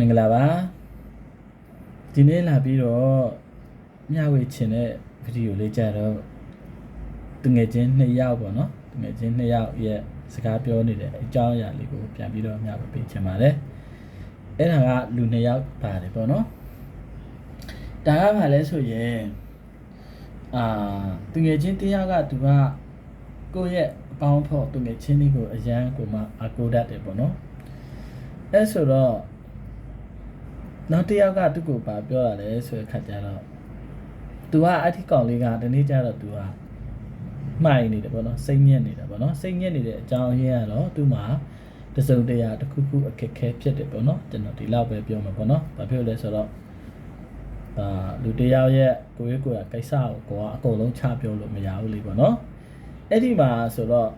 မင်္ဂလာပါဒီနေ့လာပြီးတော့မျှဝေချင်တဲ့ဗီဒီယိုလေးကြတော့တငယ်ချင်းနှစ်ယောက်ပေါ့နော်တငယ်ချင်းနှစ်ယောက်ရဲ့စကားပြောနေတဲ့အကြောင်းအရာလေးကိုပြန်ပြီးတော့မျှဝေပေးချင်ပါတယ်အဲ့ဒါကလူနှစ်ယောက်ပါတယ်ပေါ့နော်ဒါကဘာလဲဆိုရင်အာတငယ်ချင်းတစ်ယောက်ကသူကကိုယ့်ရဲ့အပေါင်းဖော်တငယ်ချင်းလေးကိုအရန်ကိုမှအကိုတတ်တယ်ပေါ့နော်အဲ့ဆိုတော့ နောက်တစ်ယောက်ကသူ့ကိုပါပြောတာလဲဆိုတဲ့ခါကျတော့ तू ကအဲ့ဒီကောင်လေးကဒီနေ့ကျတော့ तू ကမှိုင်နေတယ်ပေါ့နော်စိတ်ညစ်နေတယ်ပေါ့နော်စိတ်ညစ်နေတဲ့အကြောင်းရင်းကတော့သူ့မှာတစုံတရာတစ်ခုခုအခက်ခဲဖြစ်တယ်ပေါ့နော်ကျွန်တော်ဒီလောက်ပဲပြောမှာပေါ့နော်ဘာဖြစ်လို့လဲဆိုတော့အာလူတစ်ယောက်ရဲ့ကိုယ့်ရဲ့ကိုယ်ကကိစ္စကိုကိုကအကုန်လုံးချပြောလို့မရဘူးလေပေါ့နော်အဲ့ဒီမှာဆိုတော့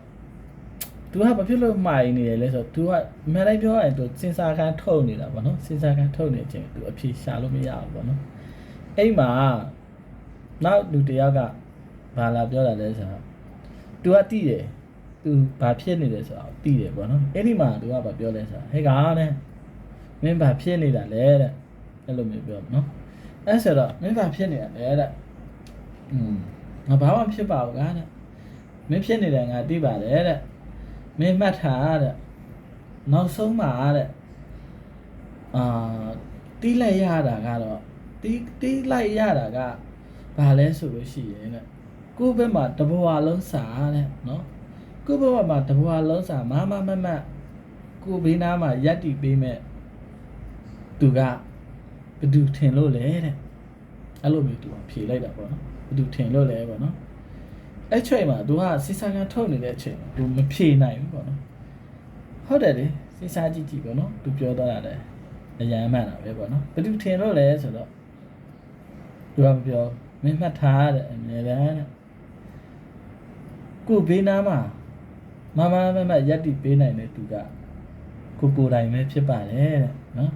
तू ကဘာဖြစ်လို့မှားနေတယ်လဲဆိုတော့ तू ကအမှန်တိုင်းပြောရရင် तू စဉ်းစားခံထုတ်နေတာပေါ့နော်စဉ်းစားခံထုတ်နေခြင်း तू အဖြေရှာလို့မရဘူးပေါ့နော်အဲ့မှာနောက်လူတစ်ယောက်ကဘာလာပြောတာလဲဆိုတော့ तू ကတိတယ် तू ဘာဖြစ်နေတယ်ဆိုတော့တိတယ်ပေါ့နော်အဲ့ဒီမှာ तू ကဘာပြောလဲဆိုတော့ဟဲ့ကောင်တဲ့မင်းဘာဖြစ်နေတာလဲတဲ့အဲ့လိုမျိုးပြောပေါ့နော်အဲ့ဆိုတော့မင်းဘာဖြစ်နေတာလဲတဲ့อืมငါဘာမှဖြစ်ပါဘူးကွာတဲ့မင်းဖြစ်နေတယ်ငါသိပါတယ်တဲ့ မင်းမှတ်ထားတဲ့နောက်ဆုံးမှာတဲ့အာတီးလိုက်ရတာကတော့တီးတီးလိုက်ရတာကဘာလဲဆိုလို့ရှိရင်တဲ့ကိုယ့်ဘက်မှာတဘဝလုံးစာတဲ့နော်ကိုယ့်ဘက်မှာတဘဝလုံးစာမမမမကိုယ်ဘေးနားမှာရက်တီပေးမဲ့သူကဘယ်သူထင်လို့လဲတဲ့အဲ့လိုမျိုးသူကဖြေလိုက်တာပေါ့နော်ဘယ်သူထင်လို့လဲပေါ့နော် အဲ့ချိန်မှာသူကစီစာကန်ထုတ်နေတဲ့အချိန်သူမဖြေနိုင်ဘူးပေါ့နော်ဟုတ်တယ်လေစီစာကြည့်ကြည့်ပေါ့နော်သူပြောသွားတာလည်းအယံမှန်တာပဲပေါ့နော်ဘယ်သူထင်လို့လဲဆိုတော့သူကမပြောမင်းမှတ်ထားတဲ့အမြဲတမ်းတဲ့ကိုဘေးနားမှာမမမမရက်တိပေးနိုင်တဲ့သူကကိုကိုတိုင်ပဲဖြစ်ပါတယ်တဲ့နော်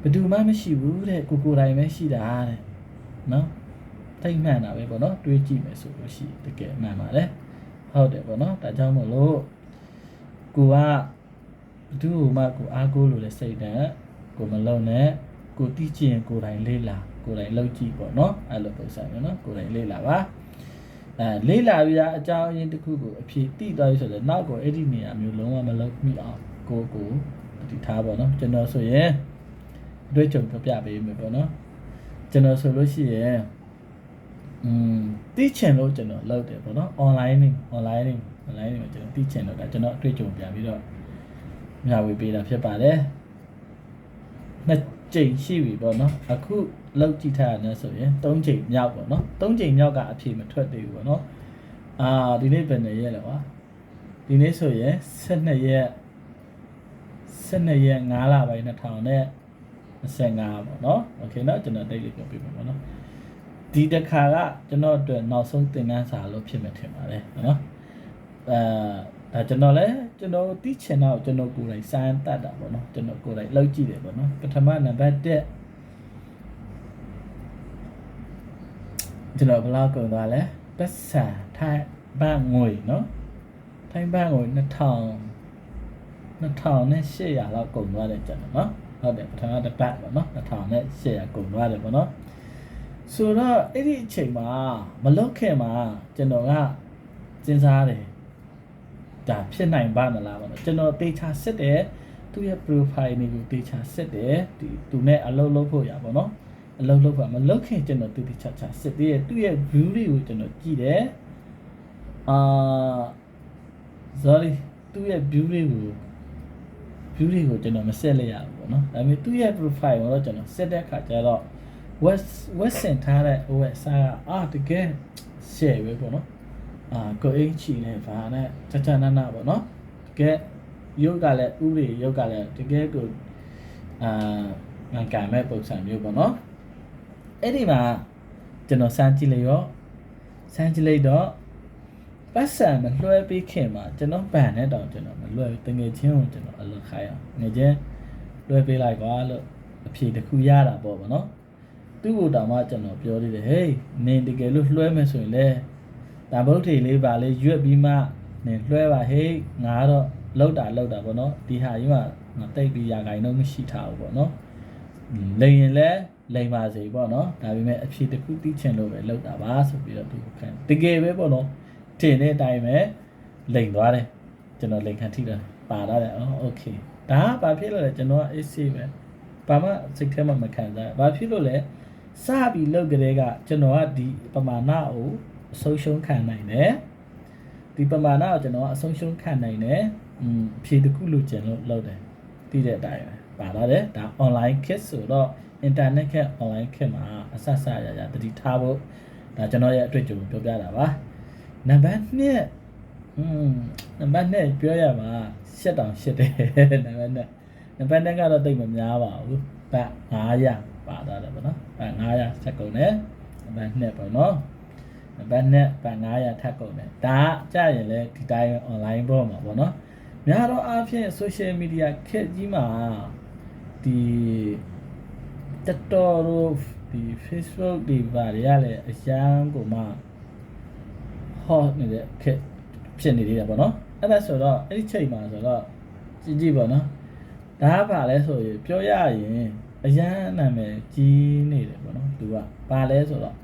ဘယ်သူမှမရှိဘူးတဲ့ကိုကိုတိုင်ပဲရှိတာတဲ့နော် တိတ်မှန်တာပဲပေါ့နော်တွေးကြည့်မယ်ဆိုလို့ရှိရင်တကယ်မှန်ပါတယ်ဟုတ်တယ်ပေါ့နော်ဒါကြောင့်မို့လို့ကိုကဘသူ့ဟိုမှကိုအားကိုးလို့လဲစိတ်တန်ကိုမလုံနဲ့ကိုတိကျင်ကိုယ်တိုင်လေးလာကိုယ်တိုင်လောက်ကြည့်ပေါ့နော်အဲ့လိုပုံစံမျိုးနော်ကိုယ်တိုင်လေးလာပါအဲလေးလာပြီးသားအကြောင်းအရင်းတစ်ခုကိုအဖြေတိသွားပြီဆိုတော့နောက်ကိုအဲ့ဒီနေရာမျိုးလုံးဝမလောက်မိအောင်ကိုကိုတည်ထားပေါ့နော်ကျွန်တော်ဆိုရင်အတွေ့အကြုံပြပြပေးမယ်ပေါ့နော်ကျွန်တော်ဆိုလို့ရှိရင် อืมတီးချင်လို့ကျွန်တော်လုပ်တယ်ပေါ့နော် online နေ online နေ online နေမှာကျွန်တော်တီးချင်တော့ဒါကျွန်တော်အတွေ့အကြုံပြန်ပြီးတော့မျှဝေပေးတာဖြစ်ပါတယ်နှစ်ကြိမ်ရှိပြီပေါ့နော်အခုလောက်ကြည့်ထားရတယ်ဆိုရင်၃ကြိမ်မြောက်ပေါ့နော်၃ကြိမ်မြောက်ကအဖြေမထွက်သေးဘူးပေါ့နော်အာဒီနေ့ဘယ်နှစ်ရက်လဲကွာဒီနေ့ဆိုရင်12ရက်12ရက်5လပိုင်း2000နဲ့25ပေါ့နော်โอเคเนาะကျွန်တော်တိတ်လေးပြောပြပါမယ်နော် ဒီတစ်ခါကကျွန်တော်အတွက်နောက်ဆုံးသင်ခန်းစာလို့ဖြစ်မယ်ထင်ပါတယ်နော်အဲဒါကျွန်တော်လည်းကျွန်တော်သိချင်တော့ကျွန်တော်ကိုယ်တိုင်စမ်းတတ်တာပေါ့နော်ကျွန်တော်ကိုယ်တိုင်လောက်ကြည့်တယ်ပေါ့နော်ပထမနံပါတ်1ကျွန်တော်ဘယ်လောက်ကုန်သွားလဲပတ်စံထိုင်ဘတ်ငွေနော်ထိုင်ဘတ်ငွေ2000 2800လောက်ကုန်သွားတယ်ကျွန်တော်နော်ဟုတ်တယ်ပထမတစ်ပတ်ပေါ့နော်2800ကုန်သွားတယ်ပေါ့နော် ဆိုတော့အဲ့ဒီအချိန်မှာမလုတ်ခင်မှာကျွန်တော်ကစဉ်းစားတယ်ဒါဖြစ်နိုင်ပါမလားပေါ့နော်ကျွန်တော်တေချာစစ်တယ်သူ့ရဲ့ profile တွေကိုတေချာစစ်တယ်ဒီသူနဲ့အလုပ်လုပ်ဖို့ရပါတော့အလုပ်လုပ်ပါမလုတ်ခင်ကျွန်တော်တေတေချာချာစစ်သေးတယ်သူ့ရဲ့ view တွေကိုကျွန်တော်ကြည့်တယ်အာ sorry သူ့ရဲ့ view တွေကို view တွေကိုကျွန်တော်မဆက်လိုက်ရဘူးပေါ့နော်ဒါပေမဲ့သူ့ရဲ့ profile ကိုတော့ကျွန်တော်စစ်တဲ့အခါကျတော့ west west စင်ထားတဲ့ OS ကအာတကယ် share ပဲပေါ့နော်အာကိုအင်းချီနဲ့ဗာနဲ့ချာချာနာနာပေါ့နော်တကယ်ရုပ်ကလည်းဥပဒေရုပ်ကလည်းတကယ်ကိုအာငန်ကံမဲ့ပုံစံမျိုးပေါ့နော်အဲ့ဒီမှာကျွန်တော်စမ်းကြည့်လိုက်ရောစမ်းကြည့်လိုက်တော့ပတ်စံမလွှဲပေးခင်မှာကျွန်တော်ဗန်နဲ့တောင်ကျွန်တော်မလွှဲဘူးတငယ်ချင်းကိုကျွန်တော်အလုပ်ခိုင်းအောင်ငယ်ချင်းလွှဲပေးလိုက်ကွာလို့အဖြေတစ်ခုရတာပေါ့ဗောနော် သူ့ကိုတောင်မှကျွန်တော်ပြောသေးတယ်ဟေးနင်တကယ်လို့လွှဲမယ်ဆိုရင်လေတန်ဗုဒ္ဓေလေးပါလေရွက်ပြီးမှနင်လွှဲပါဟေးငါတော့လောက်တာလောက်တာပေါ့နော်ဒီဟာကြီးမှငါတိတ်ပြီးရာဂိုင်တော့မရှိထားဘူးပေါ့နော် လိန်ရင်လည်းလိန်ပါစေပေါ့နော်ဒါပေမဲ့အဖြေတစ်ခုသိချင်လို့ပဲလောက်တာပါဆိုပြီးတော့သူခံတကယ်ပဲပေါ့နော်ထင်တဲ့အတိုင်းပဲလိန်သွားတယ်ကျွန်တော်လိန်ခံထိတယ်ပါလာတယ်အော်โอเคဒါကဘာဖြစ်လို့လဲကျွန်တော်က AC ပဲဘာမှစိတ်ထဲမှာမခံစားဘာဖြစ်လို့လဲ စပြီးလောက်ကြတဲ့ကကျွန်တော်ကဒီပမာဏကိုအဆုံးရှုံးခံနိုင်တယ်ဒီပမာဏကိုကျွန်တော်ကအဆုံးရှုံးခံနိုင်တယ်อืมဖြေတစ်ခုလိုချင်လို့လောက်တယ်သိတဲ့အတိုင်းပဲပါလာတယ်ဒါ online kit ဆိုတော့ internet ခက် online ခက်မှာအဆက်ဆက်ရရတတိထားဖို့ဒါကျွန်တော်ရဲ့အတွေ့အကြုံပြောပြတာပါနံပါတ်2อืมနံပါတ်2ပြောရမှာရှက်တောင်ရှက်တယ်နံပါတ်2နံပါတ်2ကတော့တိတ်မများပါဘူးဘတ်900ပါသွား တယ်ပေါ့နော်ဘတ်900ဆက်ကုန်တယ်နံပါတ်2ပေါ့နော်နံပါတ်2ဘတ်900ထပ်ကုန်တယ်ဒါကကြာရင်လဲဒီတိုင်း online ပေါ်မှာပေါ့နော်များတော့အားဖြင့် social media ခက်ကြီးမှာဒီတက်တော်တို့ဒီ Facebook ဒီဘာတွေကလည်းအရန်ကိုမှဟောနေတဲ့ခက်ဖြစ်နေသေးတယ်ပေါ့နော်အဲ့ဒါဆိုတော့အဲ့ဒီချိန်မှာဆိုတော့ကြည့်ကြည့်ပေါ့နော်ဒါကဘာလဲဆိုရင်ပြောရရင် အရန်နာမည်ကြီးနေတယ်ပေါ့နော်သူကဘာလဲဆိုတော့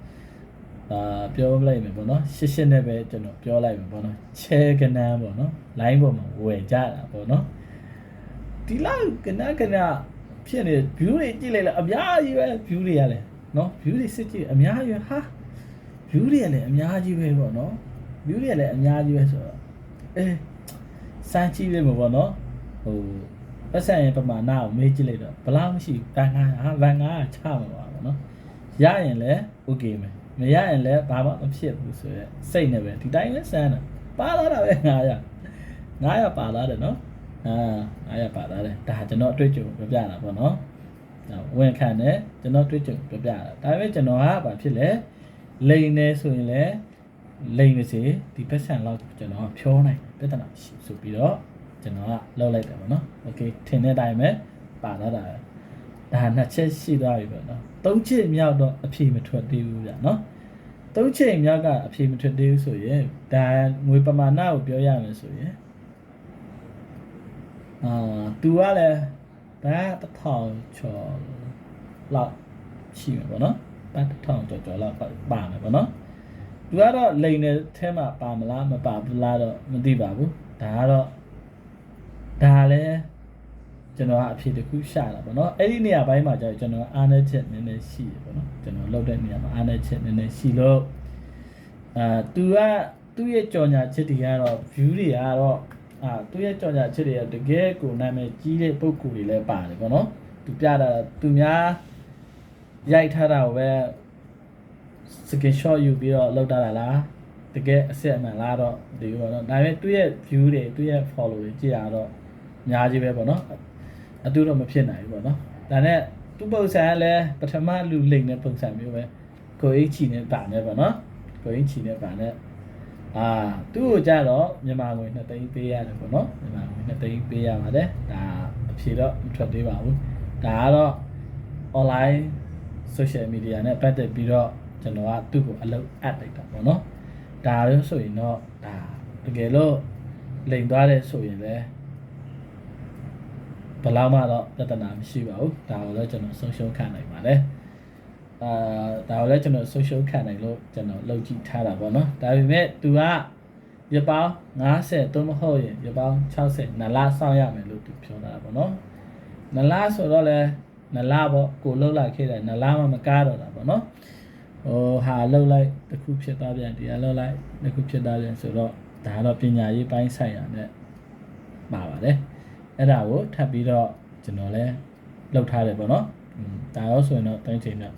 အာပြောလိုက်မယ်ပေါ့နော်ရှစ်ရှစ်နဲ့ပဲကျွန်တော်ပြောလိုက်မယ်ပေါ့နော်ချဲကနန်းပေါ့နော် line ပေါ်မှာဝယ်ကြတာပေါ့နော်ဒီလောက်ကနန်းကနန်းဖြစ်နေ view တွေကြည့်လိုက်လားအများကြီးပဲ view တွေရလဲနော် view တွေစစ်ကြည့်အများကြီးပဲဟာ view တွေလည်းအများကြီးပဲပေါ့နော် view တွေလည်းအများကြီးပဲဆိုတော့အဲစမ်းကြည့်လိုက်မှာပေါ့နော်ဟို ပတ်စံရဲ့ပမာဏကိုမေးကြည့်လိုက်တော့ဘယ်လောက်မရှိဘန်ငါဟာဘန်ငါကချမှာပါပေါ့နော်ရရင်လည်း okay မယ်မရရင်လည်းဘာမှမဖြစ်ဘူးဆိုရက်စိတ်နဲ့ပဲဒီတိုင်းပဲစမ်းတာပါလာတာပဲ900 900ပါလာတယ်နော်အာ900ပါလာတယ်ဒါကျွန်တော်အတွေ့အကြုံပြောပြတာပေါ့နော်ဒါဝင်ခံတယ်ကျွန်တော်တွေ့ကြုံပြောပြတာဒါပေမဲ့ကျွန်တော်ကဘာဖြစ်လဲလိန်နေဆိုရင်လည်းလိန်နေစီဒီပတ်စံလောက်ကျွန်တော်ကဖြောနိုင်ပြဿနာမရှိဆိုပြီးတော့ ကျွန်တော်ကလောက်လိုက်တယ်ပေါ့နော်โอเคထင်တဲ့အတိုင်းပဲပါလာတာဒါနှစ်ချက်ရှိသွားပြီပေါ့နော်သုံးချက်မြောက်တော့အဖြေမထွက်သေးဘူးဗျာနော်သုံးချက်မြောက်ကအဖြေမထွက်သေးဘူးဆိုရင်ဒါငွေပမာဏကိုပြောရမယ်ဆိုရင်အာသူကလည်းဘာတစ်ထောင်ချော်လောက်ရှိမှာပေါ့နော်ဘာတစ်ထောင်ကျော်ကျော်လောက်ပါမယ်ပေါ့နော်သူကတော့လိန်တဲ့ထဲမှာပါမလားမပါဘူးလားတော့မသိပါဘူးဒါကတော့ ဒါလည်းကျွန်တော်ကအဖြေတစ်ခုရှာတာပေါ့နော်အဲ့ဒီနေရာပိုင်းမှာကျတော့ကျွန်တော်အားနေချက်နည်းနည်းရှိတယ်ပေါ့နော်ကျွန်တော်လောက်တဲ့နေရာမှာအားနေချက်နည်းနည်းရှိလို့အာသူကသူ့ရဲ့ကြော်ညာချက်တွေကတော့ view တွေကတော့အာသူ့ရဲ့ကြော်ညာချက်တွေကတကယ်ကိုနာမည်ကြီးတဲ့ပုံကူတွေလည်းပါတယ်ပေါ့နော်သူပြတာသူများရိုက်ထားတာကိုပဲ screenshot ယူပြီးတော့လောက်တာလားတကယ်အစ်အမှန်လားတော့ဒီပေါ့နော်ဒါပေမဲ့သူ့ရဲ့ view တွေသူ့ရဲ့ follow တွေကြည့်ရတော့ အများကြီးပဲပေါ့နော်အတူတော့မဖြစ်နိုင်ဘူးပေါ့နော်ဒါနဲ့သူ့ပုံစံကလည်းပထမလူလိမ့်တဲ့ပုံစံမျိုးပဲကိုအိတ်ချီနဲ့ပါနဲ့ပေါ့နော်ကိုအိတ်ချီနဲ့ပါနဲ့အာသူ့ကိုကြတော့မြန်မာငွေ2သိန်းပေးရတယ်ပေါ့နော်မြန်မာငွေ2သိန်းပေးရပါတယ်ဒါအဖြေတော့မထွက်သေးပါဘူးဒါကတော့ online social media နဲ့ပတ်သက်ပြီးတော့ကျွန်တော်ကသူ့ကိုအလုပ်အပ်လိုက်တာပေါ့နော်ဒါလို့ဆိုရင်တော့ဒါတကယ်လို့လိန်သွားတဲ့ဆိုရင်လည်း ဘယ်လောက်မှတော့ပြဿနာမရှိပါဘူးဒါကိုလည်းကျွန်တော်ဆုံးရှုံးခံနိုင်ပါတယ်အာဒါကိုလည်းကျွန်တော်ဆုံးရှုံးခံနိုင်လို့ကျွန်တော်လုပ်ကြည့်ထားတာပေါ့နော်ဒါပေမဲ့သူကရပောင်း90သို့မဟုတ်ရင်ရပောင်း60နလစောင့်ရမယ်လို့သူပြောတာပေါ့နော်နလဆိုတော့လဲနလပေါ့ကိုလှုပ်လိုက်ခဲ့တယ်နလမှမကားတော့တာပေါ့နော်ဟိုဟာလှုပ်လိုက်တစ်ခုဖြစ်သွားပြန်တရားလှုပ်လိုက်တစ်ခုဖြစ်သွားပြန်ဆိုတော့ဒါကတော့ပညာရေးပိုင်းဆိုင်ရာနဲ့ပါပါတယ် အဲ့ဒါကိုထပ်ပြီးတော့ကျွန်တော်လဲလှုပ်ထားတယ်ပေါ့နော်อืมဒါရောဆိုရင်တော့တိုင်းချိန်တော့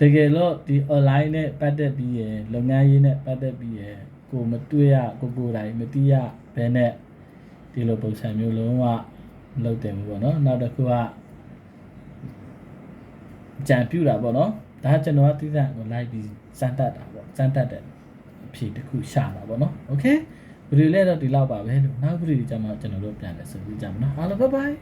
တကယ်လို့ဒီ online နဲ့ပတ်သက်ပြီးရယ်လုပ်ငန်းရေးနဲ့ပတ်သက်ပြီးရယ်ကိုမတွေ့ရကိုကိုယ်တိုင်မသိရဘဲနဲ့ဒီလိုပုံစံမျိုးလုံးဝလုပ်တယ်မျိုးပေါ့နော်နောက်တစ်ခုကကြံပြူတာပေါ့နော်ဒါကျွန်တော်ကသိတဲ့ကိုလိုက်ပြီးစမ်းတတ်တာပေါ့စမ်းတတ်တဲ့အဖြေတစ်ခုရှာတာပေါ့နော်โอเค ဗီဒီယိုလေးတော့ဒီလောက်ပါပဲလို့နောက်ဗီဒီယိုကြမှာကျွန်တော်တို့ပြန်လဲဆိုပြီးကြမှာနော်အားလုံးဘိုင်ဘိုင်